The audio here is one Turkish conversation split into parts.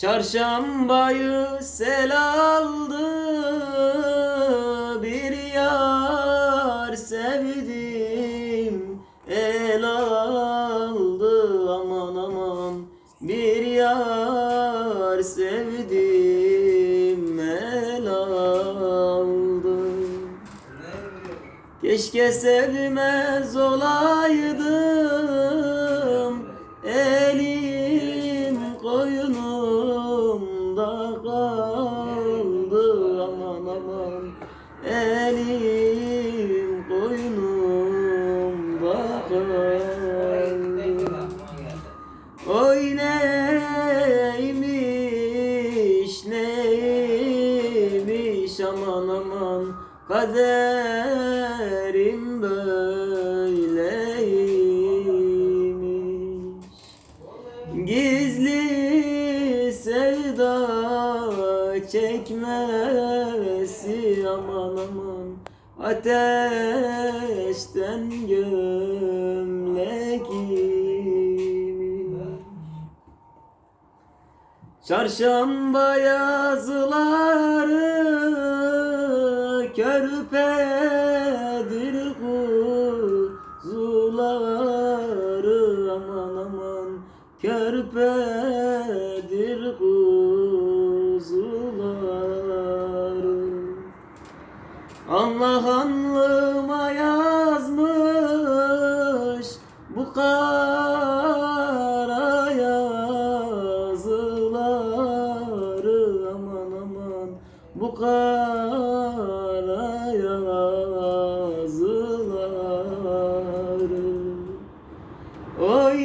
Çarşambayı sel aldı bir yar sevdim el aldı. Aman aman bir yar sevdim el aldı. Keşke sevmez olaydım Elim kaldı Aman aman. Elim koynumda kaldı Oy neymiş neymiş? Aman aman. Kaderim böyleymiş. Gizli sevda çekmesi aman aman. Ateşten gömlek giymiş. Çarşamba yazıları körpedir kuzuları. Aman aman körpedir kuzuları Allah anlıma yazmış bu kara yazıları. Aman aman bu kara yazıları. Oy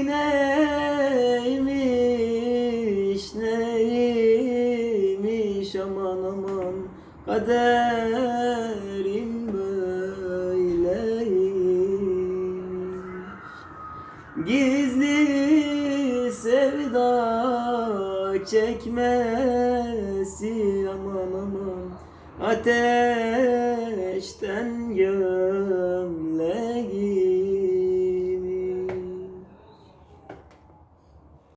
kaderim böyleymiş. Gizli sevda çekmesi aman aman Ateşten gör